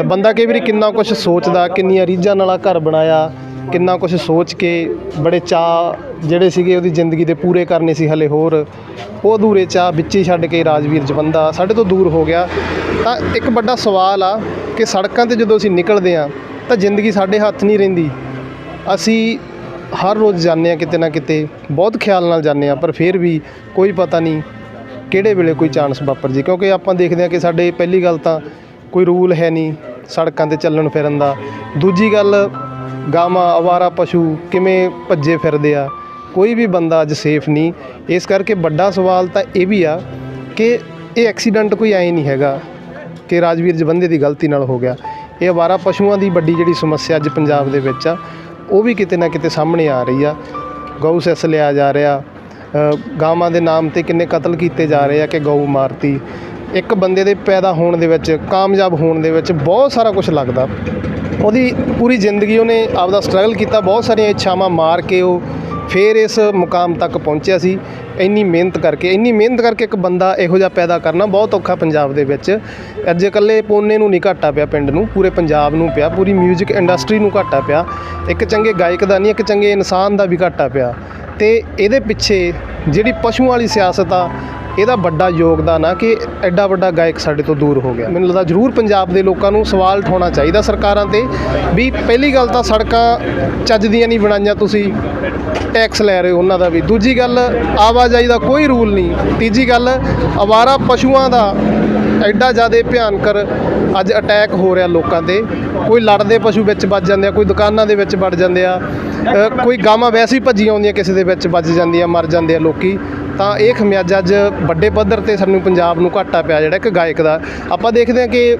ਬੰਦਾ ਕਈ ਵਾਰੀ ਕਿੰਨਾ ਕੁਝ ਸੋਚਦਾ, ਕਿੰਨੀਆਂ ਰੀਝਾਂ ਨਾਲ ਆਹ ਘਰ ਬਣਾਇਆ, ਕਿੰਨਾ ਕੁਝ ਸੋਚ ਕੇ ਬੜੇ ਚਾਅ ਜਿਹੜੇ ਸੀਗੇ ਉਹਦੀ ਜ਼ਿੰਦਗੀ ਦੇ ਪੂਰੇ ਕਰਨੇ ਸੀ ਹਲੇ ਹੋਰ, ਉਹ ਅਧੂਰੇ ਚਾਅ ਵਿੱਚ ਹੀ ਛੱਡ ਕੇ ਰਾਜਵੀਰ ਜਵੰਦਾ ਸਾਡੇ ਤੋਂ ਦੂਰ ਹੋ ਗਿਆ। ਤਾਂ ਇੱਕ ਵੱਡਾ ਸਵਾਲ ਆ ਕਿ ਸੜਕਾਂ ਤੇ ਜਦੋਂ ਅਸੀਂ ਨਿਕਲਦੇ ਆ ਤਾਂ ਜ਼ਿੰਦਗੀ ਸਾਡੇ ਹੱਥ ਨਹੀਂ ਰਹਿੰਦੀ। ਅਸੀਂ ਹਰ ਰੋਜ਼ ਜਾਂਦੇ ਆ ਕਿਤੇ ਨਾ ਕਿਤੇ, ਬਹੁਤ ਖਿਆਲ ਨਾਲ ਜਾਂਦੇ ਆ ਪਰ ਫਿਰ ਵੀ ਕੋਈ ਪਤਾ ਨਹੀਂ ਕਿਹੜੇ ਵੇਲੇ ਕੋਈ ਚਾਂਸ ਵਾਪਰ ਜੇ, ਕਿਉਂਕਿ ਆਪਾਂ ਦੇਖਦੇ ਆ ਕਿ ਸਾਡੇ ਪਹਿਲੀ ਗੱਲ ਤਾਂ ਕੋਈ ਰੂਲ ਹੈ ਨਹੀਂ ਸੜਕਾਂ ਤੇ ਚੱਲਣ ਫਿਰਨ ਦਾ। ਦੂਜੀ ਗੱਲ, ਗਾਵਾਂ, ਅਵਾਰਾ ਪਸ਼ੂ ਕਿਵੇਂ ਭੱਜੇ ਫਿਰਦੇ ਆ? ਕੋਈ ਵੀ ਬੰਦਾ ਅੱਜ ਸੇਫ ਨਹੀਂ। ਇਸ ਕਰਕੇ ਵੱਡਾ ਸਵਾਲ ਤਾਂ ਇਹ ਵੀ ਆ ਕਿ ਇਹ ਐਕਸੀਡੈਂਟ ਕੋਈ ਐ ਨਹੀਂ ਹੈਗਾ ਕਿ ਰਾਜਵੀਰ ਜਵੰਦੇ ਦੀ ਗਲਤੀ ਨਾਲ ਹੋ ਗਿਆ। ਇਹ ਅਵਾਰਾ ਪਸ਼ੂਆਂ ਦੀ ਵੱਡੀ ਜਿਹੜੀ ਸਮੱਸਿਆ ਅੱਜ ਪੰਜਾਬ ਦੇ ਵਿੱਚ ਆ, ਉਹ ਵੀ ਕਿਤੇ ਨਾ ਕਿਤੇ ਸਾਹਮਣੇ ਆ ਰਹੀ ਆ। ਗਊ ਸੈਸ ਲਿਆ ਜਾ ਰਿਹਾ। ਗਾਵਾਂ ਦੇ ਨਾਮ ਤੇ ਕਿੰਨੇ ਕਤਲ ਕੀਤੇ ਜਾ ਰਹੇ ਆ ਕਿ ਗਊ ਮਾਰਤੀ। ਇੱਕ ਬੰਦੇ ਦੇ ਪੈਦਾ ਹੋਣ ਦੇ ਵਿੱਚ, ਕਾਮਯਾਬ ਹੋਣ ਦੇ ਵਿੱਚ ਬਹੁਤ ਸਾਰਾ ਕੁਝ ਲੱਗਦਾ। ਉਹਦੀ ਪੂਰੀ ਜ਼ਿੰਦਗੀ ਉਹਨੇ ਆਪਦਾ ਸਟਰਗਲ ਕੀਤਾ, ਬਹੁਤ ਸਾਰੀਆਂ ਇੱਛਾਵਾਂ ਮਾਰ ਕੇ ਉਹ ਫਿਰ ਇਸ ਮੁਕਾਮ ਤੱਕ ਪਹੁੰਚਿਆ ਸੀ। ਇੰਨੀ ਮਿਹਨਤ ਕਰਕੇ, ਇੰਨੀ ਮਿਹਨਤ ਕਰਕੇ ਇੱਕ ਬੰਦਾ ਇਹੋ ਜਿਹਾ ਪੈਦਾ ਕਰਨਾ ਬਹੁਤ ਔਖਾ ਪੰਜਾਬ ਦੇ ਵਿੱਚ। ਅੱਜ ਇਕੱਲੇ ਪੋਨੇ ਨੂੰ ਨਹੀਂ ਘਾਟਾ ਪਿਆ ਪਿੰਡ ਨੂੰ, ਪੂਰੇ ਪੰਜਾਬ ਨੂੰ ਪਿਆ, ਪੂਰੀ 뮤직 ਇੰਡਸਟਰੀ ਨੂੰ ਘਾਟਾ ਪਿਆ। ਇੱਕ ਚੰਗੇ ਗਾਇਕ ਦਾ ਨਹੀਂ, ਇੱਕ ਚੰਗੇ ਇਨਸਾਨ ਦਾ ਵੀ ਘਾਟਾ ਪਿਆ। ਤੇ ਇਹਦੇ ਪਿੱਛੇ ਜਿਹੜੀ ਪਸ਼ੂਆਂ ਵਾਲੀ ਸਿਆਸਤ ਆ ਇਹਦਾ ਵੱਡਾ ਯੋਗਦਾਨ ਆ ਕਿ ਐਡਾ ਵੱਡਾ ਗਾਇਕ ਸਾਡੇ ਤੋਂ ਦੂਰ ਹੋ ਗਿਆ। ਮੈਨੂੰ ਲੱਗਦਾ ਜ਼ਰੂਰ ਪੰਜਾਬ ਦੇ ਲੋਕਾਂ ਨੂੰ ਸਵਾਲ ਉਠਾਉਣਾ ਚਾਹੀਦਾ ਸਰਕਾਰਾਂ ਤੇ ਵੀ ਪਹਿਲੀ ਗੱਲ ਤਾਂ ਸੜਕਾਂ ਚੱਜ ਦੀਆਂ ਨਹੀਂ ਬਣਾਈਆਂ ਤੁਸੀਂ ਟੈਕਸ ਲੈ ਰਹੇ ਹੋ ਉਹਨਾਂ ਦਾ ਵੀ। ਦੂਜੀ ਗੱਲ, ਆਵਾਜਾਈ ਦਾ ਕੋਈ ਰੂਲ ਨਹੀਂ। ਤੀਜੀ ਗੱਲ, ਅਵਾਰਾ ਪਸ਼ੂਆਂ ਦਾ ਐਡਾ ਜ਼ਿਆਦਾ ਭਿਆਨਕਰ ਅੱਜ ਅਟੈਕ ਹੋ ਰਿਹਾ ਲੋਕਾਂ ਤੇ। ਕੋਈ ਲੜਦੇ ਪਸ਼ੂ ਵਿੱਚ ਵੱਜ ਜਾਂਦੇ ਆ, ਕੋਈ ਦੁਕਾਨਾਂ ਦੇ ਵਿੱਚ ਵੱਜ ਜਾਂਦੇ ਆ। ਕੋਈ ਗਾਵਾਂ ਵੈਸੇ ਹੀ ਭੱਜੀਆਂ ਆਉਂਦੀਆਂ, ਕਿਸੇ ਦੇ ਵਿੱਚ ਵੱਜ ਜਾਂਦੀਆਂ, ਮਰ ਜਾਂਦੇ ਆ ਲੋਕੀ। ਤਾਂ ਇਹ ਖਮਿਆਜਾ ਅੱਜ ਵੱਡੇ ਪੱਧਰ ਤੇ ਸਾਨੂੰ ਪੰਜਾਬ ਨੂੰ ਘਾਟਾ ਪਿਆ, ਜਿਹੜਾ ਇੱਕ ਗਾਇਕ ਦਾ। ਆਪਾਂ ਦੇਖਦੇ ਹਾਂ ਕਿ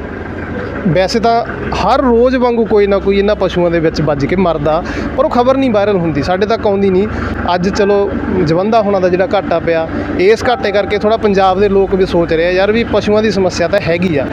ਵੈਸੇ ਤਾਂ ਹਰ ਰੋਜ਼ ਵਾਂਗੂ ਕੋਈ ਨਾ ਕੋਈ ਇਹਨਾਂ ਪਸ਼ੂਆਂ ਦੇ ਵਿੱਚ ਵੱਜ ਕੇ ਮਰਦਾ, ਪਰ ਉਹ ਖਬਰ ਨਹੀਂ ਵਾਇਰਲ ਹੁੰਦੀ, ਸਾਡੇ ਤੱਕ ਆਉਂਦੀ ਨਹੀਂ। ਅੱਜ ਚਲੋ ਜਵੰਦਾ ਹੋਣਾ ਦਾ ਜਿਹੜਾ ਘਾਟਾ ਪਿਆ, ਇਸ ਘਾਟੇ ਕਰਕੇ ਥੋੜਾ ਪੰਜਾਬ ਦੇ ਲੋਕ ਵੀ ਸੋਚ ਰਹੇ ਆ, ਯਾਰ ਵੀ ਪਸ਼ੂਆਂ ਦੀ ਸਮੱਸਿਆ ਤਾਂ ਹੈਗੀ ਆ।